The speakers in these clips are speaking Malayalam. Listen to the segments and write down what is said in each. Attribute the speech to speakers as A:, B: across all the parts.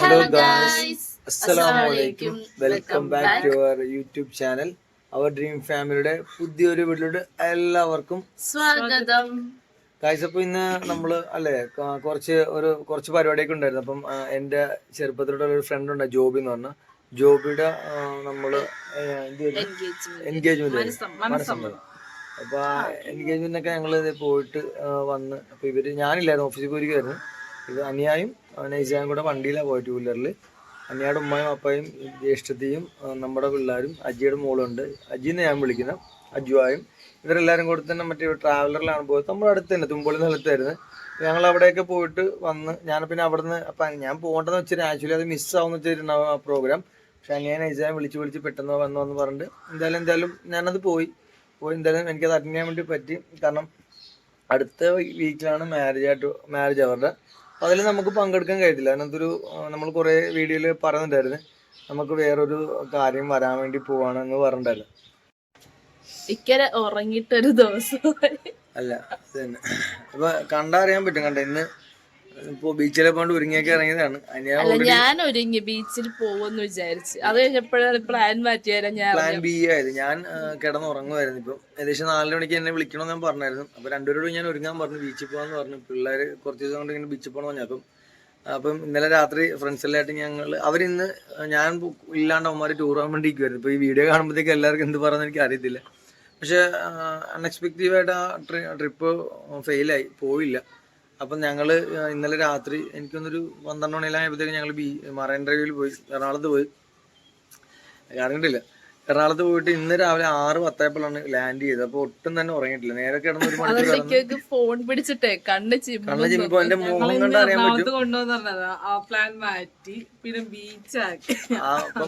A: Hello guys. അസ്സലാമലൈക്കും. Welcome back. To our YouTube channel our dream ഫാമിലിയുടെ പുതിയൊരു വീട്ടിലോട്ട് എല്ലാവർക്കും
B: സ്വാഗതം.
A: ഗായ്സ് അപ്പോൾ ഇന്ന് നമ്മൾ അല്ലേ കുറച്ച് ഒരു കുറച്ച് പരിപാടിയൊക്കെ ഉണ്ടായിരുന്നു. അപ്പം എന്റെ ചെറുപ്പത്തിലുള്ള ഒരു ഫ്രണ്ട് ഉണ്ട് ജോബി എന്ന് പറഞ്ഞ. ജോബിയുടെ നമ്മൾ
B: എൻഗേജ്മെന്റ്
A: മനസ്സമ്മതം. അപ്പൊ എൻഗേജ്മെന്റ് ഒക്കെ ഞങ്ങൾ പോയിട്ട് വന്ന്. അപ്പൊ ഇവർ ഞാനില്ലായിരുന്നു ഓഫീസിൽ പോയിരിക്കുമായിരുന്നു ഇത് അനിയായും നൈസായും കൂടെ വണ്ടിയിലാണ് പോയി ടൂ വീലറിൽ അനിയുടെ ഉമ്മയും അപ്പയും ജ്യേഷ്ഠത്തെയും നമ്മുടെ പിള്ളേരും അജിയുടെ മോളുണ്ട്. അജിന്ന് ഞാൻ വിളിക്കുന്നത് അജുവായും ഇവരെല്ലാവരും കൂടെ തന്നെ മറ്റേ ട്രാവലറിലാണ് പോയത്. നമ്മുടെ അടുത്ത് തന്നെ തുമ്പോളി സ്ഥലത്തായിരുന്നു ഞങ്ങൾ അവിടെയൊക്കെ പോയിട്ട് വന്ന് ഞാൻ പിന്നെ അവിടെ നിന്ന് അപ്പം ഞാൻ പോകേണ്ടതെന്ന് വെച്ചാൽ ആക്ച്വലി അത് മിസ്സാവുന്ന വെച്ചിട്ടുണ്ടാവും ആ പ്രോഗ്രാം പക്ഷെ ഞാൻ നൈസാൻ വിളിച്ച് വിളിച്ച് പെട്ടെന്ന് വന്നു വന്ന് പറഞ്ഞിട്ട് എന്തായാലും എന്തായാലും ഞാനത് പോയി. പോയി എന്തായാലും എനിക്കത് അറ്റൻഡ് ചെയ്യാൻ വേണ്ടി പറ്റി. കാരണം അടുത്ത വീക്കിലാണ് മാരേജ് ആയിട്ട് മാരേജ് അവരുടെ. അതിൽ നമുക്ക് പങ്കെടുക്കാൻ കഴിയത്തില്ല. അതിനകത്തൊരു നമ്മൾ കുറേ വീഡിയോയിൽ പറഞ്ഞിട്ടുണ്ടായിരുന്നു. നമുക്ക് വേറൊരു കാര്യം വരാൻ വേണ്ടി പോവാണെന്ന് പറഞ്ഞിട്ടുണ്ടായിരുന്നു.
B: ഇക്കരെ ഉറങ്ങിയിട്ടൊരു ദിവസം.
A: അല്ല അത് തന്നെ. അറിയാൻ കണ്ടറിയാൻ പറ്റും കണ്ട ഇന്ന് ഇപ്പോൾ ബീച്ചിലെ പോണ്ട് ഒരുങ്ങിയൊക്കെ ഇറങ്ങിയതാണ്.
B: അല്ല ഞാൻ ഒരുങ്ങി ബീച്ചിൽ പോവെന്ന് വിചാരിച്ചു. അത് കഴിഞ്ഞപ്പോഴാണ് പ്ലാൻ മാറ്റിയാലും ഞാൻ
A: പ്ലാൻ ബി ആയത് ഞാൻ കിടന്നുറങ്ങുമായിരുന്നു ഇപ്പം. ഏകദേശം നാലര മണിക്ക് എന്നെ വിളിക്കണമെന്ന് ഞാൻ പറഞ്ഞായിരുന്നു. അപ്പോൾ രണ്ടുപേരോട് ഞാൻ ഒരുങ്ങാൻ പറഞ്ഞു. ബീച്ചിൽ പോകാന്ന് പറഞ്ഞു. പിള്ളേർ കുറച്ച് ദിവസം കൊണ്ട് ഇങ്ങനെ ബീച്ചിൽ പോകണമെന്ന് പറഞ്ഞു. അപ്പം അപ്പം ഇന്നലെ രാത്രി ഫ്രണ്ട്സ് എല്ലായിട്ട് ഞങ്ങൾ അവരിന്ന് ഞാൻ ഇല്ലാണ്ട് അവന്മാർ ടൂർ പോകാൻ വേണ്ടി ഇരിക്കുമായിരുന്നു ഇപ്പോൾ ഈ വീഡിയോ കാണുമ്പോഴത്തേക്ക് എല്ലാവർക്കും എന്ത് പറയുന്നത് എനിക്ക് അറിയത്തില്ല. പക്ഷേ അൺഎക്സ്പെക്റ്റീവായിട്ട് ആ ട്രിപ്പ് ഫെയിലായി പോയില്ല. അപ്പം ഞങ്ങൾ ഇന്നലെ രാത്രി എനിക്കൊന്നൊരു പന്ത്രണ്ട് മണിയിലായപ്പോഴത്തേക്ക് ഞങ്ങൾ ബി മറൈൻ ഡ്രൈവിൽ പോയി എറണാകുളത്ത് പോയി. അറിഞ്ഞിട്ടില്ല. എറണാകുളത്ത് പോയിട്ട് ഇന്ന് രാവിലെ ആറ് പത്തായപ്പോഴാണ് ലാൻഡ് ചെയ്തത്. അപ്പൊ ഒട്ടും തന്നെ ഉറങ്ങിയിട്ടില്ല. നേരെ കിടന്ന് ഒരു മണിക്കൂർ
B: ഫോൺ പിടിച്ചിട്ടേ കണ്ണ്
A: കണ്ണ് ചിമ്മിപ്പോ എന്റെ മുഖം കണ്ട് അറിയാൻ പറ്റും.
C: ആ പ്ലാൻ മാറ്റി പിന്നെ ബീച്ചാക്കി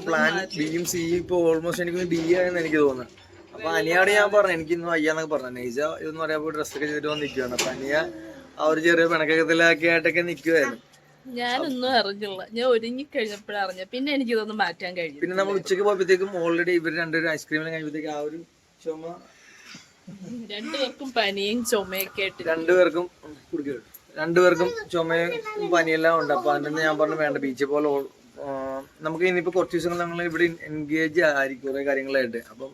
A: പ്ലാൻ ബിയും സി ഇപ്പൊ ഓൾമോസ്റ്റ് എനിക്ക് ഡി ആയെന്ന് എനിക്ക് തോന്നുന്നു. അപ്പൊ അനിയോട് ഞാൻ പറഞ്ഞു എനിക്ക് ഇന്ന് വയ്യാന്നൊക്കെ പറഞ്ഞു. നൈജ ഇതൊന്നും പറയാൻ പോയി ഡ്രസ്സൊക്കെ ചെയ്തിട്ട് വന്നിരിക്കുകയാണ് അപ്പൊ അനിയ ആ ഒരു ചെറിയ പിണക്കത്തിലൊക്കെ ആയിട്ടൊക്കെ നിൽക്കുമായിരുന്നു
B: ഞാനൊന്നും അറിഞ്ഞില്ല. ഞാൻ ഒരുങ്ങി കഴിഞ്ഞപ്പോഴാണ് അറിഞ്ഞ പിന്നെ എനിക്ക് ഇതൊന്നും മാറ്റാൻ കഴിയും
A: പിന്നെ നമ്മൾ ഉച്ചയ്ക്ക് പോയപ്പോഴത്തേക്കും ഓൾറെഡി ഇവർ രണ്ടുപേരും ഐസ്ക്രീമിൽ കഴിയുമ്പോഴത്തേക്ക് ആ ഒരു ചുമ
B: രണ്ടുപേർക്കും പനിയും ചുമയൊക്കെ ആയിട്ട്
A: രണ്ടുപേർക്കും കുടിക്കും രണ്ടുപേർക്കും ചുമയും പനിയെല്ലാം ഉണ്ട്. അപ്പൊ അതിന് ഞാൻ പറഞ്ഞു വേണ്ട ബീച്ചിൽ പോലെ നമുക്ക് ഇനിയിപ്പോ കുറച്ച് ദിവസങ്ങൾ നമ്മൾ ഇവിടെ എൻഗേജ് ആയിരിക്കും കുറെ കാര്യങ്ങളായിട്ട്. അപ്പം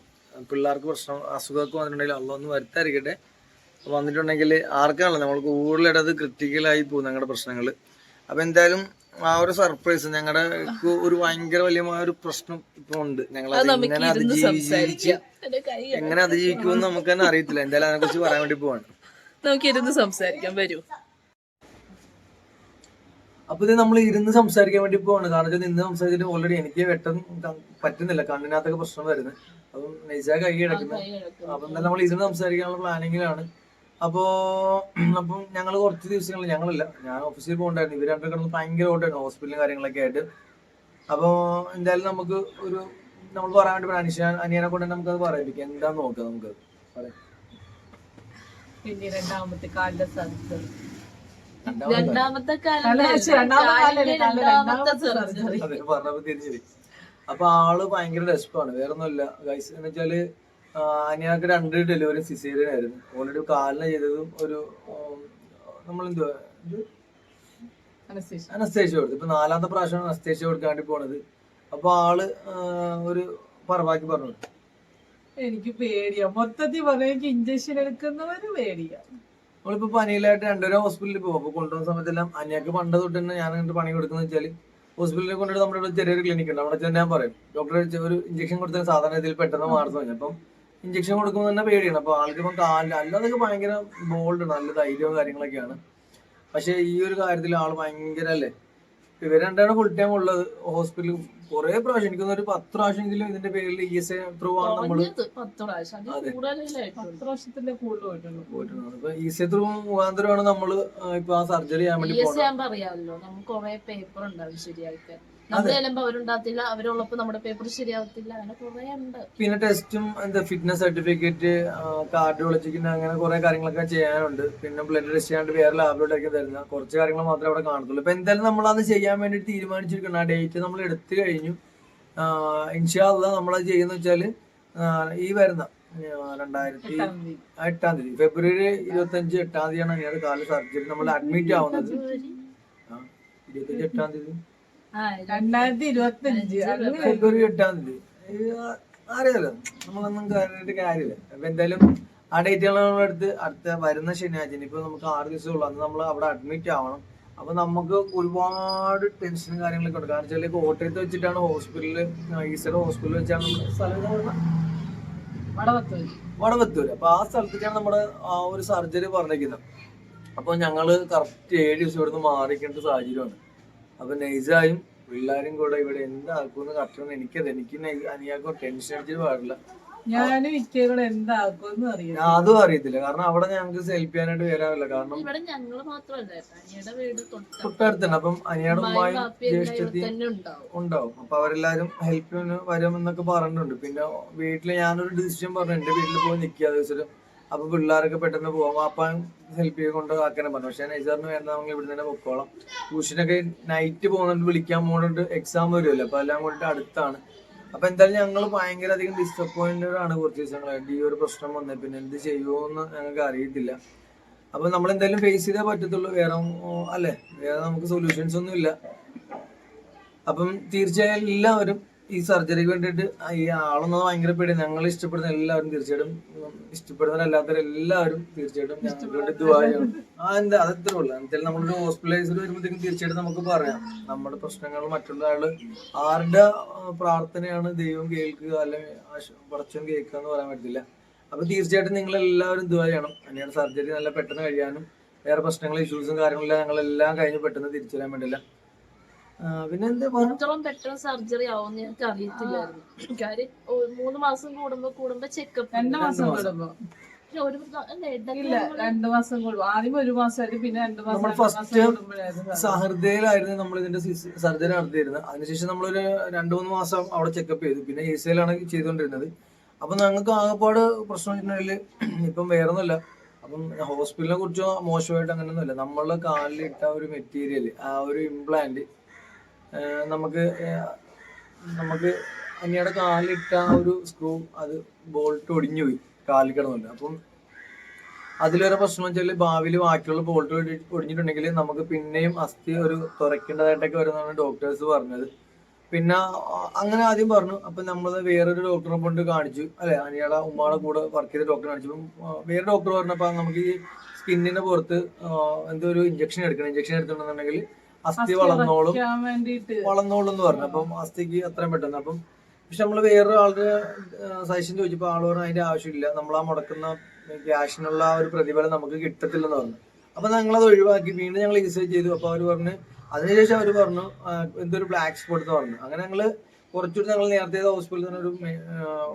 A: പിള്ളേർക്ക് പ്രശ്നം അസുഖമൊക്കെ വന്നിട്ടുണ്ടെങ്കിൽ അള്ളൊന്ന് വരുത്തായിരിക്കട്ടെ വന്നിട്ടുണ്ടെങ്കിൽ ആർക്കാണല്ലോ? നമ്മൾ കൂടുതലായിട്ട് അത് ക്രിട്ടിക്കലായി പോകും ഞങ്ങളുടെ പ്രശ്നങ്ങൾ അപ്പൊ എന്തായാലും ആ ഒരു സർപ്രൈസ് ഞങ്ങളുടെ ഒരു ഭയങ്കര വലിയമായ ഒരു പ്രശ്നം ഇപ്പൊ ഉണ്ട്. ഞങ്ങൾ എങ്ങനെ
B: ഇരുന്ന്
A: അതിജീവിച്ച് എങ്ങനെ അതിജീവിക്കുമെന്ന് നമുക്ക് തന്നെ അറിയത്തില്ല. എന്തായാലും അതിനെ കുറിച്ച് പറയാൻ വേണ്ടി പോവാണ്.
B: നമുക്ക് ഇരുന്ന് സംസാരിക്കാം. വരൂ.
A: അപ്പൊ ഇത് നമ്മൾ ഇരുന്ന് സംസാരിക്കാൻ വേണ്ടി പോവാണ്. കാരണം വെച്ചാൽ നിന്ന് സംസാരിച്ചിട്ട് ഓൾറെഡി എനിക്ക് വെട്ടം പറ്റുന്നില്ല. കണ്ണിനകത്തൊക്കെ പ്രശ്നം വരുന്നത്. അപ്പം നൈസാ കൈ കിടക്കുന്നത് അപ്പൊ എന്തായാലും നമ്മൾ ഇരുന്ന് സംസാരിക്കാനുള്ള പ്ലാനിങ്ങിലാണ് അപ്പോ അപ്പം ഞങ്ങൾ കുറച്ച് ദിവസങ്ങൾ ഞങ്ങളില്ല ഞാൻ ഓഫീസിൽ പോകണ്ടായിരുന്നു. ഇവർ രണ്ടും കിടന്ന് ഭയങ്കര ഓട്ടായിരുന്നു ഹോസ്പിറ്റലും കാര്യങ്ങളൊക്കെ ആയിട്ട്. അപ്പോൾ എന്തായാലും നമുക്ക് ഒരു നമ്മൾ പറയാൻ വേണ്ടി അനിഷ അനിയനെ കൊണ്ട് തന്നെ അത് പറയിപ്പിക്കാം. എന്താ നോക്കാം നമുക്ക്.
C: പിന്നെ രണ്ടാമത്തെ കാലിന്റെ സ്ഥലത്ത്
B: രണ്ടാമത്തെ
C: കാലിന്റെ
A: അപ്പൊ ആൾ ഭയങ്കര ഡെസ്പാണ് വേറെ ഒന്നുമില്ല ഗൈസ് എന്ന് വെച്ചാൽ അനിയാക്ക് രണ്ട് ഡെലിവറി സിസേറിയൻ ആയിരുന്നു. ഓൾറെഡി കാലിന് ചെയ്തതും ഒരു നമ്മളെന്തുവാ. അനസ്തേഷ്യ കൊടുത്തു. ഇപ്പൊ നാലാമത്തെ പ്രാവശ്യമാണ് അനസ്തേഷ്യ കൊടുക്കാൻ വേണ്ടി പോണത്. അപ്പൊ ആൾ ഒരു പറവാക്കി പറഞ്ഞു.
C: എനിക്ക് പേടിയാ. മൊത്തത്തിൽ പറഞ്ഞ എനിക്ക് ഇഞ്ചക്ഷൻ എടുക്കുന്നവര് പേടിയാ.
A: നമ്മളിപ്പോ പനിയിലായിട്ട് രണ്ടുപേരും ഹോസ്പിറ്റലിൽ പോകും. അപ്പൊ കൊണ്ടുപോകുന്ന സമയത്തെല്ലാം അനിയാക്ക് പണ്ട് തൊട്ട് തന്നെ ഞാൻ എന്നിട്ട് പണി കൊടുക്കുന്ന വെച്ചാൽ ഹോസ്പിറ്റലിൽ കൊണ്ടുപോയി നമ്മുടെ ചെറിയൊരു ക്ലിനിക് ഉണ്ട്. അവിടെ ചെന്ന് ഞാൻ പറയും ഡോക്ടർ ഒരു ഇഞ്ചക്ഷൻ കൊടുത്താൽ സാധാരണ ഇതിൽ പെട്ടെന്ന് മാറുന്നു അപ്പം ഇഞ്ചക്ഷൻ കൊടുക്കുമ്പോൾ തന്നെ പേടിയാണ്. അപ്പൊ ആൾക്ക് ഇപ്പം കാലിൽ അല്ലാതൊക്കെ ഭയങ്കര ബോൾഡ് നല്ല ധൈര്യവും കാര്യങ്ങളൊക്കെയാണ്. പക്ഷെ ഈ ഒരു കാര്യത്തിൽ ആൾ ഭയങ്കര അല്ലേ ഇവർ രണ്ടാണ് ഫുൾ ടൈം ഉള്ളത് ഹോസ്പിറ്റലിൽ കുറെ പ്രാവശ്യം. എനിക്ക് ഒരു പത്ത് പ്രാവശ്യമെങ്കിലും ഇതിന്റെ പേരിൽ ഇ എസ് ഐ ത്രൂ ആണ് നമ്മൾ ഇ എസ് ഐ ത്രൂ മുഖാന്തരമാണ് നമ്മൾ ഇപ്പൊ ആ സർജറി ചെയ്യാൻ വേണ്ടി
B: നമുക്ക് കുറെ പേപ്പർ ഉണ്ടാവും ശരിയാക്കാൻ. നമ്മൾ ചെല്ലുമ്പോ അവരുണ്ടാകത്തില്ല അവരുള്ളപ്പോ നമ്മുടെ പേപ്പർ ശരിയാവത്തില്ല അങ്ങനെ കുറെ ഉണ്ട്.
A: പിന്നെ ടെസ്റ്റും എന്താ ഫിറ്റ്നസ് സർട്ടിഫിക്കറ്റ് കാർഡിയോളജിക്ക് അങ്ങനെ കുറെ കാര്യങ്ങളൊക്കെ ചെയ്യാനുണ്ട്. പിന്നെ ബ്ലഡ് ടെസ്റ്റ് ചെയ്യാണ്ട് വേറെ ലാബിലോട്ടൊക്കെ തരുന്ന കുറച്ച് കാര്യങ്ങൾ മാത്രമേ അവിടെ കാണത്തുള്ളൂ. ഇപ്പൊ എന്തായാലും നമ്മൾ അത് ചെയ്യാൻ വേണ്ടി തീരുമാനിച്ചിരിക്കണം ആ ഡേറ്റ് നമ്മൾ എടുത്തു കഴിഞ്ഞു. ഇൻഷാല്ല നമ്മളത് ചെയ്യുന്ന വെച്ചാൽ ഈ വരുന്ന രണ്ടായിരത്തി
C: എട്ടാം തീയതി.
A: ഫെബ്രുവരി ഇരുപത്തി അഞ്ച് എട്ടാം തീയതിയാണ് കാൽ സർജറി നമ്മൾ അഡ്മിറ്റ് ആവുന്നത്. ഇരുപത്തഞ്ച് എട്ടാം തീയതി.
C: രണ്ടായിരത്തി ഇരുപത്തി അഞ്ച് അങ്ങനെ
A: ഫെബ്രുവരി എട്ടാം തീയതി. അറിയാലോ നമ്മളൊന്നും കാര്യമായിട്ട് കാര്യമില്ല. അപ്പൊ എന്തായാലും ആ ഡേറ്റുകൾ നമ്മളെടുത്ത് അടുത്ത വരുന്ന ശനിയാഴ്ച ഇപ്പൊ നമുക്ക് ആറ് ദിവസമേ ഉള്ളൂ. അന്ന് നമ്മൾ അവിടെ അഡ്മിറ്റ് ആവണം. അപ്പൊ നമുക്ക് ഒരുപാട് ടെൻഷനും കാര്യങ്ങളൊക്കെ ഉണ്ട്. കാരണം വെച്ചാൽ കോട്ടയത്ത് വെച്ചിട്ടാണ് ഹോസ്പിറ്റലിൽ ഈസ്റ്റർ ഹോസ്പിറ്റലിൽ വെച്ചാണ് നമ്മുടെ സ്ഥലം
C: വടവത്തൂര്.
A: അപ്പൊ ആ സ്ഥലത്തേക്കാണ് നമ്മുടെ ആ ഒരു സർജറി പറഞ്ഞിരിക്കുന്നത് അപ്പൊ ഞങ്ങൾ കറക്റ്റ് ഏഴ് ദിവസം ഇവിടുന്ന് മാറിക്കേണ്ട സാഹചര്യമാണ്. അപ്പൊ നൈസായും പിള്ളേരും കൂടെ ഇവിടെ എന്താക്കുമെന്ന് കറക്റ്റ് എനിക്കത് എനിക്ക് അനിയാക്കോ ടെൻഷൻ അടിച്ചിട്ട് പാടില്ല.
C: ഞാനും ഇക്കയോട് എന്താക്കുമെന്ന് അറിയാം
A: ഞാൻ അതും അറിയത്തില്ല. കാരണം അവിടെ ഞങ്ങൾക്ക് സെൽഫ് ചെയ്യാനായിട്ട് വരാറില്ല. കാരണം
B: ഇവിടെ ഞങ്ങൾ മാത്രമല്ല.
A: അപ്പം അനിയുടെ ഉമ്മായും
B: ജ്യേഷ്ഠത്തി ഉണ്ടാവും.
A: അപ്പൊ അവരെല്ലാരും ഹെൽപ്പിന് വരുമെന്നൊക്കെ പറഞ്ഞിട്ടുണ്ട്. പിന്നെ വീട്ടിൽ ഞാനൊരു ഡിസിഷൻ പറഞ്ഞു എന്റെ വീട്ടിൽ പോയി നിൽക്കുക. ദിവസം അപ്പൊ പിള്ളേരൊക്കെ പെട്ടെന്ന് പോകാം വാപ്പാൻ ചെയ്ത് കൊണ്ട് ആക്കാനും പറഞ്ഞു. പക്ഷെ നൈസാറിന് വേണ്ട നമ്മൾ ഇവിടെ തന്നെ പൊക്കോളാം. ട്യൂഷനൊക്കെ നൈറ്റ് പോകുന്നുണ്ട് വിളിക്കാൻ പോകുന്നുണ്ട് എക്സാം വരുമല്ലോ അപ്പൊ എല്ലാം കൂടിയിട്ട് അടുത്താണ്. അപ്പൊ എന്തായാലും ഞങ്ങൾ ഭയങ്കര അധികം ഡിസപ്പോയിന്റഡ് ആണ് കുറച്ച് ദിവസങ്ങളായിട്ട് ഈ ഒരു പ്രശ്നം വന്നത് പിന്നെ എന്ത് ചെയ്യുമോന്ന് ഞങ്ങൾക്ക് അറിയത്തില്ല. അപ്പൊ നമ്മൾ എന്തായാലും ഫേസ് ചെയ്തേ പറ്റത്തുള്ളൂ. വേറെ അല്ലേ? വേറെ നമുക്ക് സൊല്യൂഷൻസ് ഒന്നും ഇല്ല അപ്പം തീർച്ചയായും എല്ലാവരും ഈ സർജറിക്ക് വേണ്ടിയിട്ട് ഈ ആളൊന്നും ഭയങ്കര പേടി ഞങ്ങൾ ഇഷ്ടപ്പെടുന്ന എല്ലാവരും തീർച്ചയായിട്ടും ഇഷ്ടപ്പെടുന്നവരല്ലാത്തവരും എല്ലാവരും തീർച്ചയായിട്ടും ഞങ്ങൾക്ക് വേണ്ടി ദുബായാണ് ആ എന്താ അതത്രേ ഉള്ളു. എന്തായാലും നമ്മളൊരു ഹോസ്പിറ്റലൈസിൽ വരുമ്പോഴത്തേക്കും തീർച്ചയായിട്ടും നമുക്ക് പറയാം. നമ്മുടെ പ്രശ്നങ്ങൾ മറ്റുള്ള ആൾ ആരുടെ പ്രാർത്ഥനയാണ് ദൈവം കേൾക്കുക അല്ലെങ്കിൽ കുറച്ചും കേൾക്കുക എന്ന് പറയാൻ പറ്റില്ല അപ്പൊ തീർച്ചയായിട്ടും നിങ്ങൾ എല്ലാവരും ദുബാ ചെയ്യണം. അനിയുടെ സർജറി നല്ല പെട്ടെന്ന് കഴിയാനും വേറെ പ്രശ്നങ്ങൾ ഇഷ്യൂസും കാര്യങ്ങളും ഞങ്ങളെല്ലാം കഴിഞ്ഞ് പെട്ടെന്ന് തിരിച്ചു വരാൻ വേണ്ടിയില്ല. ആ, പിന്നെ എന്താ
B: ഇത്രയും പെട്ടെന്ന് സർജറി ആവും ഞങ്ങൾക്ക് അറിയത്തില്ലായിരുന്നു. കാര്യം ഒരു മൂന്ന് മാസം കൂടുമ്പോ കൂടുമ്പോ ചെക്കപ്പ്
C: രണ്ടു മാസം. കൂടുമ്പോ.
B: ഒരു അല്ല, ഇടയ്ക്ക്
C: ഇല്ല രണ്ടു മാസം കൂടും ആദ്യം ഒരു മാസമായിട്ട് പിന്നെ രണ്ടു മാസം
A: നമ്മൾ
C: രണ്ടു മാസം
A: first
C: കൂടുമ്പോഴായിരുന്നു
A: സഹൃദയിലായിരുന്നു നമ്മൾ ഇതിന്റെ സർജറി നടത്തിയിരുന്നത്. അതിനുശേഷം നമ്മളൊരു രണ്ടു മൂന്ന് മാസം അവിടെ ചെക്കപ്പ് ചെയ്തു. പിന്നെ എ സിയിലാണ് ചെയ്തുകൊണ്ടിരുന്നത്. അപ്പൊ ഞങ്ങൾക്ക് ആകെപ്പാട് പ്രശ്നം വെച്ചിട്ടുണ്ടെങ്കിൽ ഇപ്പം വേറെ ഒന്നുമില്ല അപ്പം ഹോസ്പിറ്റലിനെ കുറിച്ചോ മോശമായിട്ട് അങ്ങനെയൊന്നുമില്ല നമ്മളെ കാലിലിട്ട ഒരു മെറ്റീരിയൽ ആ ഒരു ഇംപ്ലാന്റ് നമുക്ക് നമുക്ക് അനിയുടെ കാലിലിട്ട ആ ഒരു സ്ക്രൂ അത് ബോൾട്ട് ഒടിഞ്ഞു പോയി കാലിൽ കിടന്നുണ്ട് അപ്പം അതിലൊരു പ്രശ്നം വെച്ചാൽ ഭാവിയിൽ ബാക്കിയുള്ള ബോൾട്ട് ഒടിഞ്ഞിട്ടുണ്ടെങ്കിൽ നമുക്ക് പിന്നെയും അസ്ഥി ഒരു തുറക്കേണ്ടതായിട്ടൊക്കെ വരുന്നതാണ് ഡോക്ടേഴ്സ് പറഞ്ഞത്. പിന്നെ അങ്ങനെ ആദ്യം പറഞ്ഞു. അപ്പൊ നമ്മൾ വേറൊരു ഡോക്ടറെ കൊണ്ട് കാണിച്ചു. അല്ലെ അനിയുടെ ഉമ്മയുടെ കൂടെ വർക്ക് ചെയ്ത ഡോക്ടറെ കാണിച്ചു. വേറെ ഡോക്ടർ പറഞ്ഞപ്പോ നമുക്ക് ഈ സ്കിന്നിന്റെ പുറത്ത് എന്തോ ഒരു ഇഞ്ചക്ഷൻ എടുക്കണം ഇഞ്ചക്ഷൻ എടുത്തിട്ടുണ്ടെന്നുണ്ടെങ്കിൽ അസ്ഥി വളർന്നോളും. വളർന്നോളും എന്ന് പറഞ്ഞു. അപ്പം അസ്ഥിക്ക് അത്രയും പെട്ടെന്ന്. അപ്പം പക്ഷെ നമ്മൾ വേറൊരു ആളുടെ സജഷൻ ചോദിച്ചപ്പോൾ ആൾ പറഞ്ഞു അതിന്റെ ആവശ്യമില്ല. നമ്മൾ ആ മുടക്കുന്ന ക്യാഷിനുള്ള ആ ഒരു പ്രതിഫലം നമുക്ക് കിട്ടത്തില്ലെന്ന് പറഞ്ഞു. അപ്പൊ ഞങ്ങളത് ഒഴിവാക്കി. വീണ്ടും ഞങ്ങൾ യൂസ് ചെയ്തു. അപ്പൊ അവർ പറഞ്ഞു അതിനുശേഷം അവർ പറഞ്ഞു എന്തൊരു ബ്ലാക്ക് സ്പോട്ട് എന്ന് പറഞ്ഞു. അങ്ങനെ ഞങ്ങൾ കുറച്ചുകൂടി ഞങ്ങൾ നേരത്തെ ഹോസ്പിറ്റലിൽ ഒരു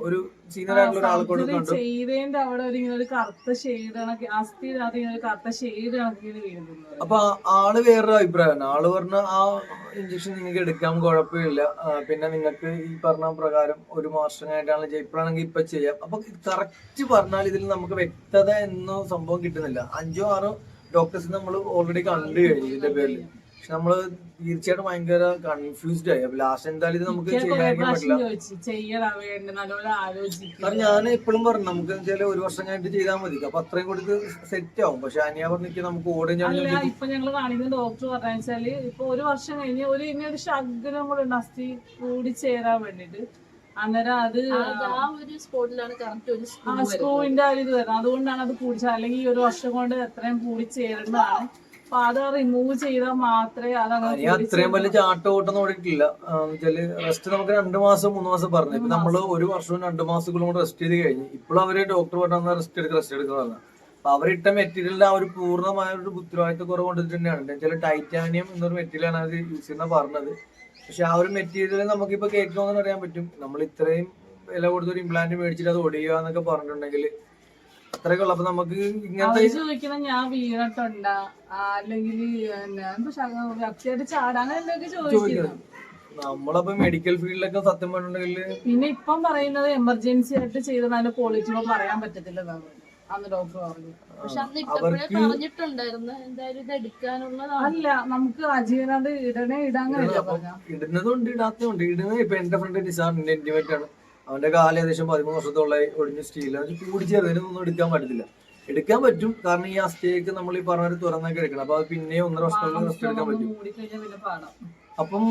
A: ഒരു സീനിയർ ആയിട്ടുള്ള ഒരാളെ കൊണ്ട്
C: ചെയ്തതിന്റെ അവിടെ ഒരു ഇങ്ങനെ ഒരു കറുത്ത ഷെയ്ഡ് കണക്ക് അസ്ഥിയിനകത്ത് ഇങ്ങനെ ഒരു കറുത്ത ഷെയ്ഡ് കണക്കിന് വീഴുന്നത്
A: അപ്പൊ ആൾ വേറൊരു അഭിപ്രായമാണ്. ആൾ പറഞ്ഞ ആ ഇഞ്ചക്ഷൻ നിങ്ങൾക്ക് എടുക്കാൻ കുഴപ്പമില്ല. പിന്നെ നിങ്ങൾക്ക് ഈ പറഞ്ഞ പ്രകാരം ഒരു മാസം കഴിഞ്ഞിട്ടാണ് ചെയ്യുക. ഇപ്പോഴാണെങ്കിൽ ഇപ്പൊ ചെയ്യാം. അപ്പൊ കറക്റ്റ് പറഞ്ഞാൽ ഇതിൽ നമുക്ക് വ്യക്തത എന്നോ സംഭവം കിട്ടുന്നില്ല. അഞ്ചോ ആറോ ഡോക്ടേഴ്സ് നമ്മൾ ഓൾറെഡി കണ്ടു കഴിഞ്ഞു ഇതിന്റെ പേരിൽ. പക്ഷെ നമ്മൾ തീർച്ചയായിട്ടും ഭയങ്കര കൺഫ്യൂസ്ഡ് ആയി. അപ്പൊ ലാസ്റ്റ് എന്തായാലും ഇത് നമുക്ക്
C: ചെയ്യാൻ
A: പറ്റില്ല.
C: ചോദിച്ചു ചെയ്യണ വേണ്ട നല്ലപോലെ ആലോചിക്കുക
A: കാരണം ഞാൻ എപ്പോഴും പറഞ്ഞു നമുക്ക് ഒരു വർഷം കഴിഞ്ഞിട്ട് ചെയ്താൽ മതി. അപ്പൊ അത്രയും കൊടുത്ത് സെറ്റ് ആവും. പക്ഷെ അനിയ പറഞ്ഞിട്ട് നമുക്ക് ഓടും ഞാൻ
C: അല്ല ഇപ്പൊ ഞങ്ങൾ കാണിക്കുന്ന ഡോക്ടർ പറഞ്ഞാൽ വെച്ചാൽ ഇപ്പൊ ഒരു വർഷം കഴിഞ്ഞ് ഒരു ഇനി ഒരു ശകലം കൂടെ ഉണ്ട്. അസ്ഥി കൂടി ചേരാൻ വേണ്ടിട്ട് അന്നേരം അത്
B: സ്കൂളിന്റെ ആ ഒരു
C: സ്ക്രൂവിന്റെ ആ ഇത് വരുന്നത്. അതുകൊണ്ടാണ് അത് കൂടിച്ചത് അല്ലെങ്കിൽ ഈ ഒരു വർഷം കൊണ്ട് എത്രയും കൂടി ചേരേണ്ടതാണ്. അപ്പൊ അത് റിമൂവ് ചെയ്താൽ മാത്രമേ
A: അത്രയും വലിയ ചാട്ടോട്ടം ഓടിയിട്ടില്ല. വെച്ചാൽ റെസ്റ്റ് നമുക്ക് രണ്ടു മാസം മൂന്ന് മാസം പറഞ്ഞു. ഇപ്പൊ നമ്മൾ ഒരു വർഷവും രണ്ടു മാസങ്ങളും കൂടെ റെസ്റ്റ് ചെയ്ത് കഴിഞ്ഞു. ഇപ്പോഴും അവർ ഡോക്ടർ പറഞ്ഞാൽ റെസ്റ്റ് എടുക്കുക റെസ്റ്റ് എടുക്കുക പറഞ്ഞു. അപ്പൊ അവരിട്ട മെറ്റീരിയലിന്റെ ആ ഒരു പൂർണമായ ഒരു ഉത്തരവാദിത്വ കുറവ് കൊണ്ടിട്ട് തന്നെയാണ്. വെച്ചാൽ ടൈറ്റാനിയം എന്നൊരു മെറ്റീരിയലാണ് അത് യൂസ് ചെയ്യുന്ന പറഞ്ഞത്. പക്ഷെ ആ ഒരു മെറ്റീരിയൽ നമുക്കിപ്പോ കേൾക്കണമെന്ന് അറിയാൻ പറ്റും. നമ്മൾ ഇത്രയും വില കൊടുത്തൊരു ഇംപ്ലാന്റ് മേടിച്ചിട്ട് അത് ഒടിയുക എന്നൊക്കെ പറഞ്ഞിട്ടുണ്ടെങ്കിൽ അത്രയൊക്കെ ഉള്ളു. അപ്പൊ നമുക്ക് ഇങ്ങനത്തെ
C: ചോദിക്കുന്ന ചോദിക്കണം ഞാൻ വീണിട്ടുണ്ടാ? അല്ലെങ്കിൽ വ്യക്തിയായിട്ട് ചാടാ? അങ്ങനെ എന്തൊക്കെ
A: നമ്മളപ്പോ മെഡിക്കൽ ഫീൽഡിലൊക്കെ സത്യം പറഞ്ഞിട്ടുണ്ടെങ്കിൽ
C: പിന്നെ ഇപ്പം പറയുന്നത് എമർജൻസി ആയിട്ട് ചെയ്തത് അതിന്റെ ക്വാളിറ്റി പറയാൻ പറ്റത്തില്ല അന്ന് ഡോക്ടർ പറഞ്ഞു.
B: പക്ഷെ അന്ന് പറഞ്ഞിട്ടുണ്ടായിരുന്നു. എന്തായാലും ഇത്
C: അല്ല നമുക്ക് അജീവനത് ഇടണേ ഇടാൻ കഴിയില്ല
A: ഇടുന്നതുണ്ട് ഇടാത്തതുണ്ട്. ഇടുന്നത് ഇപ്പൊ എന്റെ ഫ്രണ്ട് നിസാറിന്റെ ഇന്റിമേറ്റ് ആണ്. അവന്റെ കാൽ ഏകദേശം പതിമൂന്ന് വർഷത്തോളം ഒടിഞ്ഞ സ്റ്റീൽ അത് കൂടി ഒന്നും എടുക്കാൻ പറ്റത്തില്ല. എടുക്കാൻ പറ്റും. കാരണം ഈ അസ്ഥിയൊക്കെ നമ്മൾ ഈ പറഞ്ഞ തുറന്നൊക്കെ എടുക്കണം. അപ്പൊ അത് പിന്നെ ഒന്നര വർഷത്തോളം റെസ്റ്റ് എടുക്കാൻ പറ്റും. അപ്പം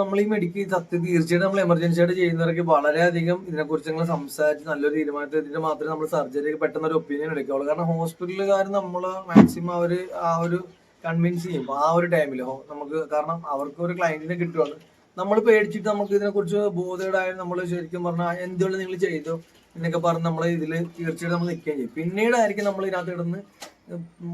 A: നമ്മൾ ഈ മെഡിക്കൽ സത്യം തീർച്ചയായിട്ടും നമ്മൾ എമർജൻസി ആയിട്ട് ചെയ്യുന്നവർക്ക് വളരെയധികം ഇതിനെക്കുറിച്ച് നിങ്ങൾ സംസാരിച്ച് നല്ലൊരു തീരുമാനത്തിൽ മാത്രമേ നമ്മൾ സർജറിക്ക് പെട്ടെന്ന് ഒരു ഒപ്പീനിയൻ എടുക്കുകയുള്ളൂ കാരണം ഹോസ്പിറ്റലുകാർ നമ്മൾ മാക്സിമം അവർ ആ ഒരു കൺവിൻസ് ചെയ്യും. ആ ഒരു ടൈമിൽ നമുക്ക് കാരണം അവർക്ക് ഒരു ക്ലയന്റിനെ കിട്ടുവാണ്. നമ്മൾ പേടിച്ചിട്ട് നമുക്ക് ഇതിനെക്കുറിച്ച് ബോധേഡായ നമ്മൾ ശരിക്കും പറഞ്ഞാൽ എന്തുകൊണ്ട് നിങ്ങൾ ചെയ്തു എന്നൊക്കെ പറഞ്ഞ് നമ്മൾ ഇതിൽ തീർച്ചയായിട്ടും നമ്മൾ നിൽക്കുകയും ചെയ്യും. പിന്നീടായിരിക്കും നമ്മൾ ഇതിനകത്ത് കിടന്ന്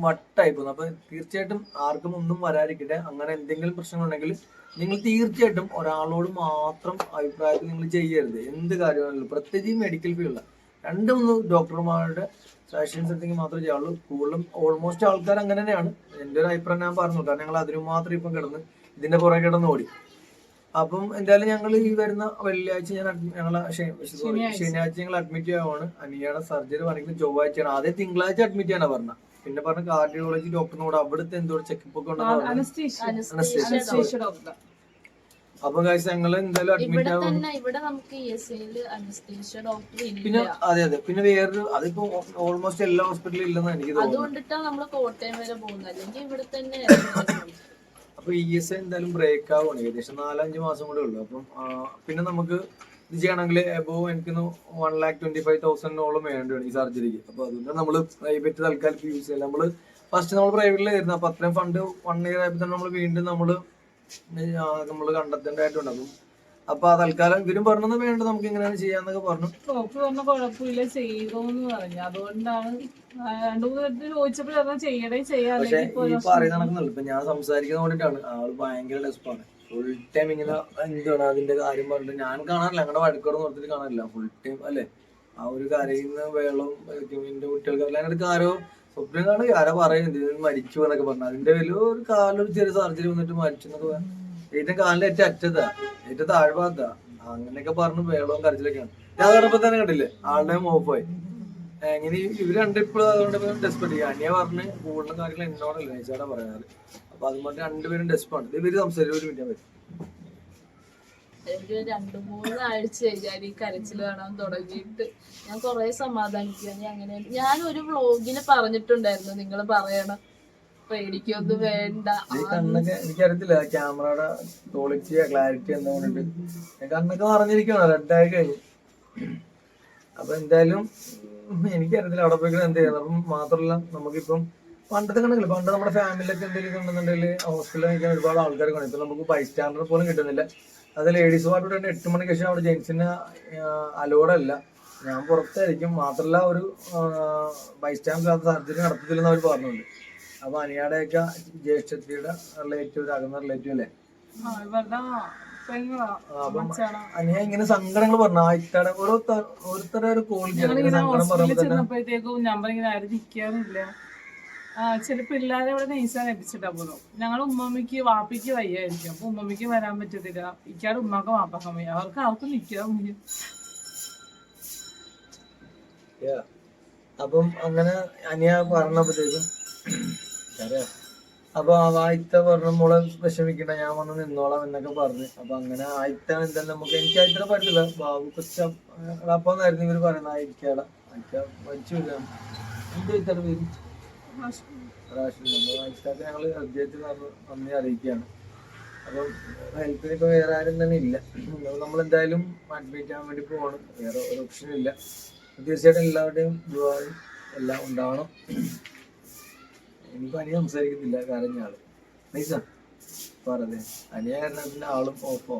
A: വട്ടായി പോകുന്നത്. അപ്പൊ തീർച്ചയായിട്ടും ആർക്കും ഒന്നും വരാതിരിക്കട്ടെ. അങ്ങനെ എന്തെങ്കിലും പ്രശ്നങ്ങളുണ്ടെങ്കിൽ നിങ്ങൾ തീർച്ചയായിട്ടും ഒരാളോട് മാത്രം അഭിപ്രായത്തിൽ നിങ്ങൾ ചെയ്യരുത്. എന്ത് കാര്യമാണെങ്കിലും പ്രത്യേകിച്ച് മെഡിക്കൽ ഫീൽഡിൽ രണ്ട് മൂന്ന് ഡോക്ടർമാരുടെ സജഷൻസ് എടുത്തെങ്കിൽ മാത്രമേ ചെയ്യാവുള്ളൂ. കൂടുതലും ഓൾമോസ്റ്റ് ആൾക്കാർ അങ്ങനെ തന്നെയാണ്. എന്റെ ഒരു അഭിപ്രായം ഞാൻ പറഞ്ഞു കാരണം ഞങ്ങൾ അതിനു മാത്രം ഇപ്പം കിടന്ന് ഇതിന്റെ പുറകെ കിടന്ന് ഓടി. അപ്പം എന്തായാലും ഞങ്ങൾ ഈ വരുന്ന വെള്ളിയാഴ്ച ഞാൻ ഞങ്ങൾ
C: ശനിയാഴ്ച.
A: ഞങ്ങൾ അഡ്മിറ്റ് ആവുകയാണ് അനിയുടെ സർജറി പറയുന്നത് ചൊവ്വാഴ്ചയാണ്. ആദ്യം തിങ്കളാഴ്ച അഡ്മിറ്റ് ചെയ്യാനാ പറഞ്ഞത് പിന്നെ പറഞ്ഞ കാർഡിയോളജി ഡോക്ടറിനോട് അവിടുത്തെ എന്തോ ചെക്കപ്പ് ഒക്കെ ഉണ്ടെന്ന് അപ്പൊ കാഴ്ച ഞങ്ങൾ എന്തായാലും അഡ്മിറ്റ് ആവും.
B: അനസ്തീഷ്യ
A: പിന്നെ അതെ അതെ. പിന്നെ വേറൊരു അതിപ്പോ ഓൾമോസ്റ്റ് എല്ലാ ഹോസ്പിറ്റലിലും ഇല്ലെന്നാണ് എനിക്ക് തോന്നുന്നത്.
B: അതുകൊണ്ടിട്ടാണ് നമ്മൾ കോട്ടയം വരെ പോകുന്നത്. അല്ലെങ്കിൽ ഇവിടെ തന്നെ
A: അപ്പൊ ഇ എസ് ഐ എന്തായാലും ബ്രേക്ക് ആവുകയാണ് ഏകദേശം നാലഞ്ച് മാസം കൂടെ ഉള്ളു. അപ്പം പിന്നെ നമുക്ക് ഇത് ചെയ്യണമെങ്കിൽ എബോ എനിക്ക് വൺ ലാക്ക് ട്വന്റി ഫൈവ് തൗസൻഡിനോളം വേണ്ടിയാണ് ഈ സർജറിക്ക് അപ്പൊ അതുകൊണ്ട് നമ്മൾ പ്രൈവറ്റ് തൽക്കാലം യൂസ് ചെയ്യാം. നമ്മൾ ഫസ്റ്റ് നമ്മൾ പ്രൈവറ്റിലായിരുന്നു അപ്പൊ അത്രയും ഫണ്ട് വൺ ഇയർ ആയപ്പോൾ തന്നെ നമ്മൾ വീണ്ടും നമ്മൾ നമ്മൾ കണ്ടെത്തേണ്ടതായിട്ടുണ്ട് അപ്പം അപ്പൊ ആ തൽക്കാലം ഇവരും പറഞ്ഞത് വേണ്ട നമുക്ക് ഇങ്ങനെയാണ് ചെയ്യാന്നൊക്കെ പറഞ്ഞു.
C: ഡോക്ടർ പറഞ്ഞ കുഴപ്പമില്ല ചെയ്തോന്ന് പറഞ്ഞു. അതുകൊണ്ടാണ് രണ്ടു മൂന്ന് ചെയ്യണേ
A: പക്ഷെ ഈ പറയുന്ന നടക്കുന്നുള്ളൂ ഇപ്പൊ ഞാൻ സംസാരിക്കുന്ന കൊണ്ടിട്ടാണ്. ആൾ ഭയങ്കര ഡെസ്പാണ് ഫുൾ ടൈം ഇങ്ങനെ എന്താണ് അതിന്റെ കാര്യം പറഞ്ഞിട്ട് ഞാൻ കാണാറില്ല. ഞങ്ങളുടെ വഴക്കോട് നോർത്തിട്ട് കാണാറില്ല. ഫുൾ ടൈം അല്ലേ? ആ ഒരു കരയുന്ന വെള്ളം എന്റെ കുട്ടികൾക്ക് അതിനടുത്ത് ആരോ സ്വപ്നം കാണുക ആരോ പറയുന്നത് മരിച്ചു എന്നൊക്കെ പറഞ്ഞു. അതിന്റെ വലിയ ഒരു കാലൊരു ചെറിയ സർജറി വന്നിട്ട് മരിച്ചു എന്നൊക്കെ പറഞ്ഞു. ഏറ്റവും കാലിന്റെ ഏറ്റവും അറ്റത്താ. ഏറ്റവും താഴ്ഭാഗത്താ. അങ്ങനെയൊക്കെ പറഞ്ഞു വേളവും കരച്ചിലൊക്കെയാണ്. ഞാൻ പറഞ്ഞപ്പോ തന്നെ കണ്ടില്ലേ? ആളുടെ ഓഫായി എങ്ങനെ ഇവർ രണ്ടിപ്പോഴും അതുകൊണ്ട് ഡെസ്പെക്ട് അനിയ പറഞ്ഞ് കൂടുതലും കാര്യങ്ങൾ എന്നോടല്ല ചേട്ടാ പറയാറ്. അപ്പൊ അതുകൊണ്ട് രണ്ടുപേരും ഡെസ്പാണ് ഇവർ സംസാരിക്കും ഒരു മിനിറ്റ് പറ്റും
B: ഒരു രണ്ടു മൂന്ന് ആഴ്ച ഞാൻ ഈ കരച്ചിൽ കാണാൻ തുടങ്ങിയിട്ട് ഞാൻ കൊറേ സമാധാനിക്കുക. ഞാൻ അങ്ങനെ ഞാൻ ഒരു വ്ളോഗിൽ പറഞ്ഞിട്ടുണ്ടായിരുന്നു. നിങ്ങൾ പറയണം. പേടിക്കൊന്നും വേണ്ട.
A: കണ്ണൊക്കെ എനിക്കറിയത്തില്ല ക്യാമറയുടെ ക്വാളിറ്റി ക്ലാരിറ്റി എന്താ കണ്ണൊക്കെ പറഞ്ഞിരിക്കണം റെഡായി കഴിഞ്ഞു. അപ്പൊ എന്തായാലും എനിക്കറിയത്തില്ല അവിടെ പോയി എന്ത് ചെയ്യാം അപ്പം മാത്രമല്ല നമുക്കിപ്പം പണ്ടത്തെ കണക്കില്ല പണ്ട് നമ്മുടെ ഫാമിലിയൊക്കെ എന്തെങ്കിലും ഉണ്ടെന്നുണ്ടെങ്കിൽ ഹോസ്പിറ്റലിൽ നിൽക്കാൻ ഒരുപാട് ആൾക്കാർ കാണും. ഇപ്പൊ നമുക്ക് ബൈസ്റ്റാൻഡർ പോലും കിട്ടുന്നില്ല. അത് ലേഡീസ് വാർഡ് തന്നെ എട്ട് മണിക്ക് ശേഷം അവിടെ ജെൻസിന് അലോഡല്ല ഞാൻ പുറത്തായിരിക്കും. മാത്രമല്ല ഒരു ബൈസ്റ്റാൻഡർ സർജറി നടത്തത്തില്ലെന്ന് അവർ പറഞ്ഞിട്ടുണ്ട്. അപ്പൊ അനിയാടെയൊക്കെ ജ്യേഷ്ഠത്തിയുടെ റിലേറ്റീവ് അകന്ന റിലേറ്റീവ് അല്ലേ? അപ്പം അനിയ ഇങ്ങനെ സങ്കടങ്ങൾ പറഞ്ഞു ആയിട്ടാടെ ഓരോ ഓരോരുത്തരുടെ ഒരു
C: ഞങ്ങളിങ്ങനെ
A: സങ്കടം
C: ഇങ്ങനെ ആരും നിൽക്കാറില്ല ആ ചില പിള്ളേരെ ഇവിടെ നെയ്സാൻ എപ്പിച്ചിട്ടാ പോകുന്നു ഞങ്ങളുടെ ഉമ്മമ്മയ്ക്ക് വാപ്പിക്ക് വയ്യായിരിക്കും. അപ്പൊ ഉമ്മമ്മയ്ക്ക് വരാൻ പറ്റത്തില്ല. ഇക്കാട് ഉമ്മാക്ക് വാപ്പാക്കാൻ വയ്യ. അവർക്ക് ആർക്കും നിൽക്കാൻ വയ്യ.
A: അപ്പം അങ്ങനെ അനിയ പറഞ്ഞപ്പോഴത്തേക്കും അപ്പൊ ആയിത്ത പറഞ്ഞ മോളെ വിഷമിക്കണ്ട ഞാൻ വന്ന് നിന്നോളാം എന്നൊക്കെ പറഞ്ഞു. അപ്പൊ അങ്ങനെ ആയിത്ത എന്തായാലും നമുക്ക് എനിക്ക് ആയിത്ത പറ്റില്ല. ബാബു കൊച്ച ഇവർ പറയുന്നത് ആയിരിക്കാള ആയിത്ത മരിച്ചു വരിക എന്ത് ആയിത്തയുടെ പേര്? ആയിത്തൊക്കെ ഞങ്ങൾ ഹൃദയത്തിൽ നന്ദി അറിയിക്കുകയാണ്. അപ്പം ഹെൽത്തിന് ഇപ്പൊ വേറെ ആരും തന്നെ ഇല്ല. നമ്മൾ എന്തായാലും അഡ്മിറ്റ് ചെയ്യാൻ വേണ്ടി പോകണം വേറെ ഒരു ഓപ്ഷൻ ഇല്ല. തീർച്ചയായിട്ടും എല്ലാവരുടെയും ദുബായും എല്ലാം ഉണ്ടാവണം. എനിക്ക് അനിയ സംസാരിക്കുന്നില്ല കരഞ്ഞ ആൾ. നൈസ? പറഞ്ഞേ അനിയ കാരണത്തിന്റെ ആളും ഓഫോ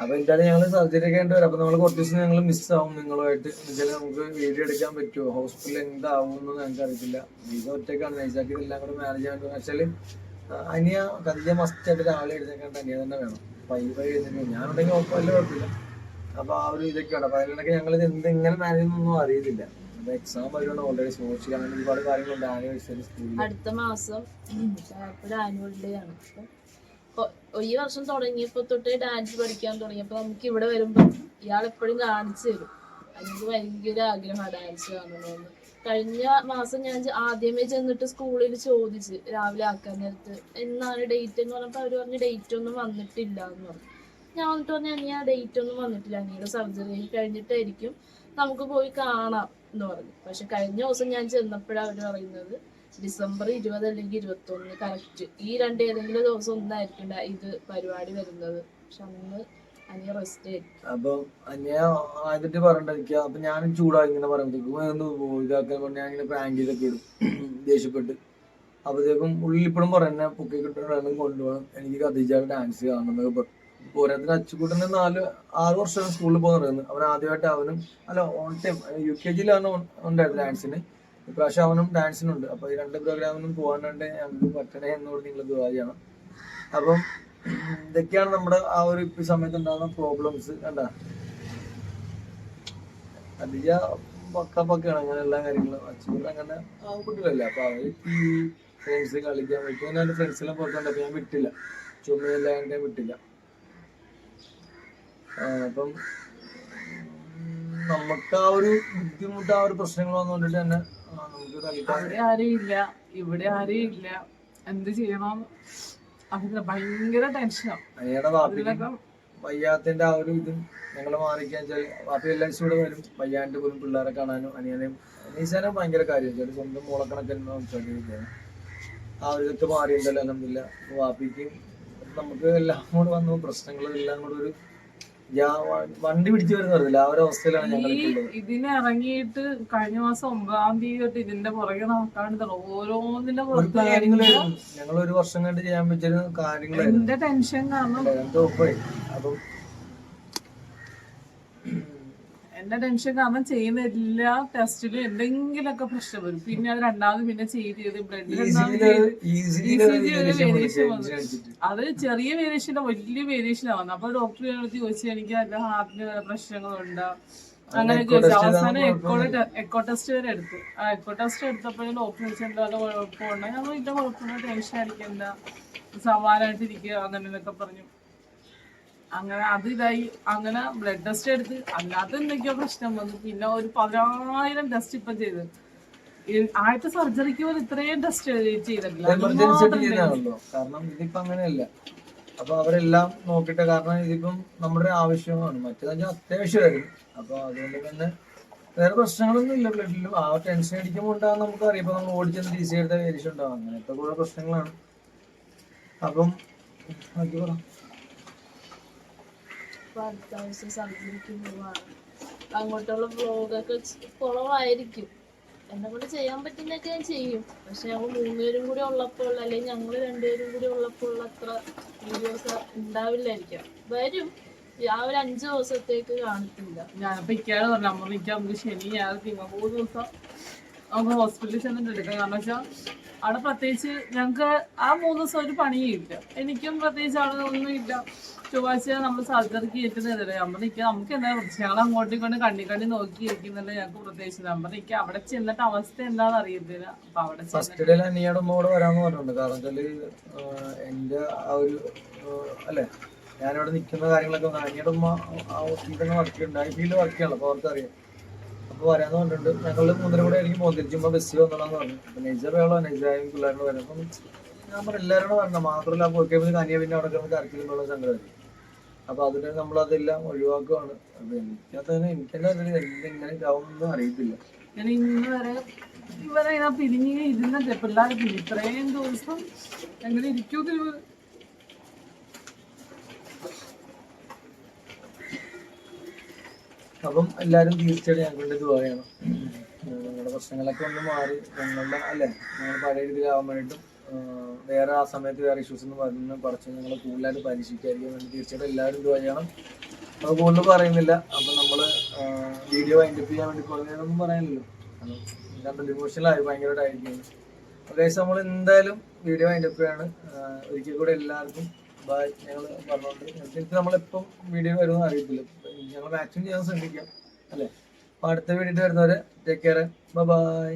A: അപ്പൊ എന്തായാലും ഞങ്ങൾ സർജറി ഒക്കെ വരാം. അപ്പൊ നമ്മൾ കുറച്ച് ദിവസം ഞങ്ങൾ മിസ്സാവും നിങ്ങളുമായിട്ട്. എന്നുവെച്ചാൽ നമുക്ക് വീഡിയോ എടുക്കാൻ പറ്റുമോ ഹോസ്പിറ്റലിൽ എന്താവും എന്ന് ഞങ്ങൾക്ക് അറിയത്തില്ല. ഇത് ഒറ്റയ്ക്കാണ്. നൈസാക്കി ഇതെല്ലാം കൂടെ മാനേജ് ചെയ്യാൻ വെച്ചാൽ അനിയ കതിയ മസ്റ്റ് ആയിട്ട് രാവിലെ എഴുന്നേക്കാണ്ട് അനിയ തന്നെ വേണം. പൈ പൈ എഴുന്നേക്കും ഞാനുണ്ടെങ്കിൽ വലിയ കുഴപ്പമില്ല. അപ്പൊ ആ ഒരു ഇതൊക്കെയാണ്. അപ്പൊ അതിലൊക്കെ ഞങ്ങൾ എന്തെങ്ങനെ മാനേജ് ഒന്നും അറിയത്തില്ല. എക്സാം വരുന്നുണ്ട് ഓൾറെഡി സ്പോർട്സ് ചെയ്യാൻ ഒരുപാട് കാര്യങ്ങളുണ്ട്. ആനുവേഴ്സറി സ്കൂളിൽ
B: അടുത്ത മാസം ആനുവൽ ഡേ ആണ്. ഈ വർഷം തുടങ്ങിയപ്പോ തൊട്ടേ ഡാൻസ് പഠിക്കാൻ തുടങ്ങിയപ്പോ നമുക്ക് ഇവിടെ വരുമ്പോ ഇയാൾ എപ്പോഴും കാണിച്ചു തരും. എനിക്ക് ഭയങ്കര ആഗ്രഹമാണ് ഡാൻസ് കാണണമെന്ന്. കഴിഞ്ഞ മാസം ഞാൻ ആദ്യമേ ചെന്നിട്ട് സ്കൂളിൽ ചോദിച്ച് രാവിലെ ആക്കാൻ നേരത്ത് എന്നാണ് ഡേറ്റ് എന്ന് പറഞ്ഞപ്പോ അവർ പറഞ്ഞ ഡേറ്റ് ഒന്നും വന്നിട്ടില്ല എന്ന് പറഞ്ഞു. ഞാൻ വന്നിട്ട് പറഞ്ഞു അനിയ ഡേറ്റ് ഒന്നും വന്നിട്ടില്ല. അനിയുടെ സർജറി കഴിഞ്ഞിട്ടായിരിക്കും നമുക്ക് പോയി കാണാം എന്ന് പറഞ്ഞു. പക്ഷെ കഴിഞ്ഞ ദിവസം ഞാൻ ചെന്നപ്പോഴാണ് അവർ പറയുന്നത്. ഡിസംബർ ഇരുപത് അല്ലെങ്കിൽ ഇരുപത്തി ഒന്ന് കറക്റ്റ് ഈ രണ്ട് ഏതെങ്കിലും ദിവസം ഒന്നായിരിക്കും ഇത് പരിപാടി വരുന്നത്. പക്ഷെ അന്ന് അനിയ റെസ്റ്റ് ആയിരിക്കും.
A: അപ്പൊ അന്യ ആയിട്ട് പറഞ്ഞിരിക്കുക അപ്പൊ ഞാനും ചൂടായി ഇങ്ങനെ പറയുമ്പോഴത്തേക്കും ഇതാക്കാൻ പറഞ്ഞ ഞാൻ ഇങ്ങനെ പ്രാങ്കിലൊക്കെ ഇടും. ദേഷ്യപ്പെട്ട്. അപ്പോഴത്തേക്കും ഉള്ളിൽ ഇപ്പോഴും പറയുന്ന പൊക്കി കിട്ടുന്ന കൊണ്ടുപോകണം. എനിക്ക് ഖദീജയുടെ ഡാൻസ് കാണണം എന്നൊക്കെ പറഞ്ഞു. പോരാത്തിന് അച്ചുകൂട്ടന് നാല് ആറ് വർഷം സ്കൂളിൽ പോകുന്ന പറയുന്നത് അവൻ ആദ്യമായിട്ട് അവനും അല്ല ഓൺ ടൈം യു കെ ജിയിലാണ് ഉണ്ടായിരുന്നു ഡാൻസിന്. ഇപ്രാവശ്യം അവനും ഡാൻസിനുണ്ട്. അപ്പൊ ഈ രണ്ട് പ്രോഗ്രാമിനും പോകാനുണ്ട്. ഞങ്ങൾക്ക് പറ്റണേ എന്നോട് നിങ്ങൾ ദുബായ് ചെയ്യണം അപ്പം ഇതൊക്കെയാണ് നമ്മുടെ ആ ഒരു സമയത്ത് ഉണ്ടാകുന്ന പ്രോബ്ലംസ് കണ്ട? അധിക പക്ക പക്കയാണ് അങ്ങനെ എല്ലാ കാര്യങ്ങളും. അച്ഛനും അങ്ങനെ ആ കുട്ടികളല്ല. അപ്പൊ അവർ ഫ്രണ്ട്സ് കളിക്കാൻ പറ്റും ഫ്രണ്ട്സ് എല്ലാം ഫ്രണ്ട്സെല്ലാം പുറത്തുണ്ട് ഞാൻ വിട്ടില്ല. ചുമ്മാ ഞാൻ വിട്ടില്ല. അപ്പം നമുക്ക് ആ ഒരു ബുദ്ധിമുട്ട് ആ ഒരു പ്രശ്നങ്ങൾ വന്നുകൊണ്ടിട്ട് തന്നെ
C: അവിടെ ആരും ഇല്ല. ഇവിടെ ആരും ഇല്ല. എന്ത് ചെയ്യണം? അതിന് ഭയങ്കര ടെൻഷനാണ്
A: വയ്യാത്തിന്റെ ആ ഒരു ഇതും ഞങ്ങൾ മാറിക്കാൻ വെച്ചാൽ വാപ്പി എല്ലാ ദിവസവും ഇവിടെ വരും. വയ്യാണ്ട് പോലും പിള്ളേരെ കാണാനും അനിയനെയും അനീസാനും ഭയങ്കര കാര്യം വെച്ചാൽ സ്വന്തം മോളക്കണക്കെ സംസാരിക്കുകയാണ്. ആ ഒരു ഇതൊക്കെ മാറിയിട്ടുണ്ടല്ലോ അലഹമില്ല വാപ്പിക്കും നമുക്ക് എല്ലാം കൂടെ വന്നു പ്രശ്നങ്ങളും എല്ലാം കൂടെ ഒരു വണ്ടി പിടിച്ചു വരുന്ന ആ ഒരു അവസ്ഥയിലാണ് ഞങ്ങൾ
C: ഈ ഇതിന് ഇറങ്ങിയിട്ട് കഴിഞ്ഞ മാസം ഒമ്പതാം തീയതി തൊട്ട് ഇതിന്റെ പുറകെ നടക്കാണ്ട് ഓരോന്നിന്റെ പുറത്ത്
A: ഞങ്ങൾ ഒരു വർഷം കണ്ട് ചെയ്യാൻ പറ്റിയ കാര്യങ്ങൾ
C: എന്റെ ടെൻഷൻ കാരണം?
A: അപ്പം
C: എന്റെ ടെൻഷൻ കാരണം ചെയ്യുന്ന എല്ലാ ടെസ്റ്റിലും എന്തെങ്കിലുമൊക്കെ പ്രശ്നം വരും. പിന്നെ അത് രണ്ടാമത് പിന്നെ ചെയ്ത് ചെയ്ത് ബ്ലഡ് അത് ചെറിയ വേരിയേഷൻ വലിയ വേരിയേഷൻ ആവുന്നു. അപ്പൊ ഡോക്ടർ എടുത്ത് ചോദിച്ചാൽ എനിക്ക് എന്റെ ഹാർട്ടിന് പ്രശ്നങ്ങളുണ്ടോ? അങ്ങനെ അവസാനം എക്കോ എക്കോ ടെസ്റ്റ് വരെ എടുത്തു. ആ എക്കോ ടെസ്റ്റ് എടുത്തപ്പോഴും ഡോക്ടർ ചോദിച്ചാൽ വല്ല കുഴപ്പമുണ്ടോ ഞങ്ങൾ ഇല്ല കുഴപ്പമില്ല. ടെൻഷൻ അടിക്കണ്ട സമാധാനമായിട്ട് ഇരിക്കുക അങ്ങനെ എന്നൊക്കെ പറഞ്ഞു. അങ്ങനെ അത് ഇതായി. അങ്ങനെ ബ്ലഡ് ടെസ്റ്റ് എടുത്ത് അല്ലാത്ത എന്തൊക്കെയോ പ്രശ്നം വന്നു. പിന്നെ ഒരു പതിനായിരം ടെസ്റ്റ് ഇപ്പൊ ചെയ്ത്. ആദ്യത്തെ സർജറിക്ക് പോലും ഇത്രയും ടെസ്റ്റ് ചെയ്തിട്ടില്ല.
A: കാരണം ഇതിപ്പോ അങ്ങനെയല്ല. അപ്പൊ അവരെല്ലാം നോക്കിട്ട കാരണം ഇതിപ്പം നമ്മുടെ ആവശ്യമാണ്. മറ്റേതെന്ന് അത്യാവശ്യമായിരുന്നു. അപ്പൊ അതുകൊണ്ട് തന്നെ വേറെ പ്രശ്നങ്ങളൊന്നും ഇല്ല. ബ്ലഡിലും ആ ടെൻഷൻ അടിക്കുമ്പോൾ ഉണ്ടാകും നമുക്ക് അറിയാം ഇപ്പൊ നമ്മൾ ഓടിച്ചെന്ന് ടി സി എടുത്ത വേരിച്ചുണ്ടാവും അങ്ങനത്തെ കുറെ പ്രശ്നങ്ങളാണ്. അപ്പം ബാക്കി പറ.
B: അപ്പൊ അടുത്ത ആഴ്ച സർജറിക്ക് പോവാണ് അങ്ങോട്ടുള്ള വ്ലോഗൊക്കെ കുറവായിരിക്കും. എന്നെ കൊണ്ട് ചെയ്യാൻ പറ്റുന്നൊക്കെ ഞാൻ ചെയ്യും. പക്ഷെ ഞങ്ങൾ മൂന്നുപേരും കൂടി ഉള്ളപ്പോൾ അല്ലെങ്കിൽ ഞങ്ങൾ രണ്ടുപേരും കൂടി ഉള്ളപ്പോൾ ഉള്ള അത്ര വീഡിയോസ് ഉണ്ടാവില്ലായിരിക്കാം. വരും. ആ ഒരു അഞ്ച് ദിവസത്തേക്ക് കാണത്തില്ല
C: ഞാനിപ്പോ ഇക്കാണ് നമുക്ക് ശനി ഞാൻ തിങ്കൾ ദിവസം നമുക്ക് ഹോസ്പിറ്റലിൽ ചെന്നിട്ടെടുക്കാം കാരണം വെച്ചാൽ അവിടെ പ്രത്യേകിച്ച് ഞങ്ങൾക്ക് ആ മൂന്ന് ദിവസം ഒരു പണിയില്ല എനിക്കും പ്രത്യേകിച്ച് അവിടെ ഒന്നും ഇല്ല. ചൊവ്വാഴ്ച നമ്മൾ സർജറിക്ക് കയറ്റുന്നതല്ലേ നമ്മൾ നിൽക്കുക നമുക്ക് എന്താ ഞങ്ങൾ അങ്ങോട്ടും ഇങ്ങോട്ടും കണ്ണി കണ്ണി നോക്കി ഇരിക്കുന്നല്ലേ ഞങ്ങൾക്ക് പ്രത്യേകിച്ച്. നമ്മൾ നിൽക്കുക അവിടെ ചെന്നിട്ട് അവസ്ഥ എന്താണെന്ന് അറിയത്തില്ല. അപ്പൊ അവിടെ
A: ഫസ്റ്റ് അനിയുടെ മോട് വരാന്ന് പറഞ്ഞിട്ടുണ്ട്. കാരണം വെച്ചാൽ എന്റെ ആ ഒരു അല്ലെ? ഞാനിവിടെ നിൽക്കുന്ന കാര്യങ്ങളൊക്കെ അനിയുടെ ഉമ്മ ആ ഹോസ്പിറ്റലിൽ വർക്ക് ചെയ്യുന്നുണ്ട് ഐ ഫീൽഡ് വർക്ക് ചെയ്യണം അപ്പൊ അവർക്കറിയാം അപ്പൊ വരാന്ന് പറഞ്ഞിട്ടുണ്ട്. ഞങ്ങൾ മൂന്നര കൂടെ ആയിരിക്കും പോന്തിരിച്ചു ബസ് വന്നോളാന്ന് പറഞ്ഞു. അപ്പൊ നെയ്ജർ വേളോ നെയ്ജായും പിള്ളേരോട് വരാം. അപ്പം ഞാൻ പറഞ്ഞു എല്ലാവരോടും വരണം. മാത്രമല്ല പോയി കഴിയുമ്പോൾ അനിയ പിന്നെ അവിടെ കിടന്ന് കരച്ചിലുമ്പോൾ സങ്കടമായിരിക്കും അപ്പൊ അതിനെ നമ്മൾ അതെല്ലാം ഒഴിവാക്കുവാണ്. അപ്പൊ എനിക്കത് തന്നെ എനിക്കെന്നെ അറിയില്ല എന്തിങ്ങനെ ഇതാവുന്നൊന്നും അറിയത്തില്ല.
C: ഞാൻ ഇന്ന് വരെ ഇവരെ ഞാൻ പിരിഞ്ഞ് ഇരുന്നിട്ട് പിള്ളേർ പിരി ഇത്രയും ദിവസം എങ്ങനെ ഇവർ
A: അപ്പം എല്ലാവരും തീർച്ചയായിട്ടും ഞങ്ങളുടെ ഇത് പറയണം നിങ്ങളുടെ പ്രശ്നങ്ങളൊക്കെ ഒന്ന് മാറി ഞങ്ങളുടെ അല്ലേ ഞങ്ങൾ പഴയ രീതിയിലാവാൻ വേണ്ടിയിട്ടും വേറെ ആ സമയത്ത് വേറെ ഇഷ്യൂസ് ഒന്നും വരുന്ന കുറച്ച് ഞങ്ങൾ കൂടുതലായിട്ട് പരീക്ഷിക്കായിരിക്കും എന്ന് തീർച്ചയായിട്ടും എല്ലാവരും ഇത് വഴിയാണ്. അത് കൂടുതൽ പറയുന്നില്ല. അപ്പം നമ്മൾ വീഡിയോ വൈൻഡപ്പ് ചെയ്യാൻ വേണ്ടി പറഞ്ഞൊന്നും പറയാനില്ലല്ലോ. കാരണം ഇമോഷണലായി ഭയങ്കരമായിട്ടായിരിക്കും ഏകദേശം നമ്മൾ എന്തായാലും വീഡിയോ വൈൻഡപ്പ് ചെയ്യാണ്. ഒരിക്കൽ കൂടെ എല്ലാവർക്കും ബായ് ഞങ്ങൾ പറഞ്ഞുകൊണ്ട് നമ്മളെപ്പം വീഡിയോ വരുമെന്ന് അറിയത്തില്ല. ഞങ്ങൾ മാക്സിമം ചെയ്യാൻ ശ്രമിക്കാം. അല്ലേ? അപ്പൊ അടുത്ത വീഡിയോ വരുന്നവരെ ടേക്ക് കെയർ ബൈ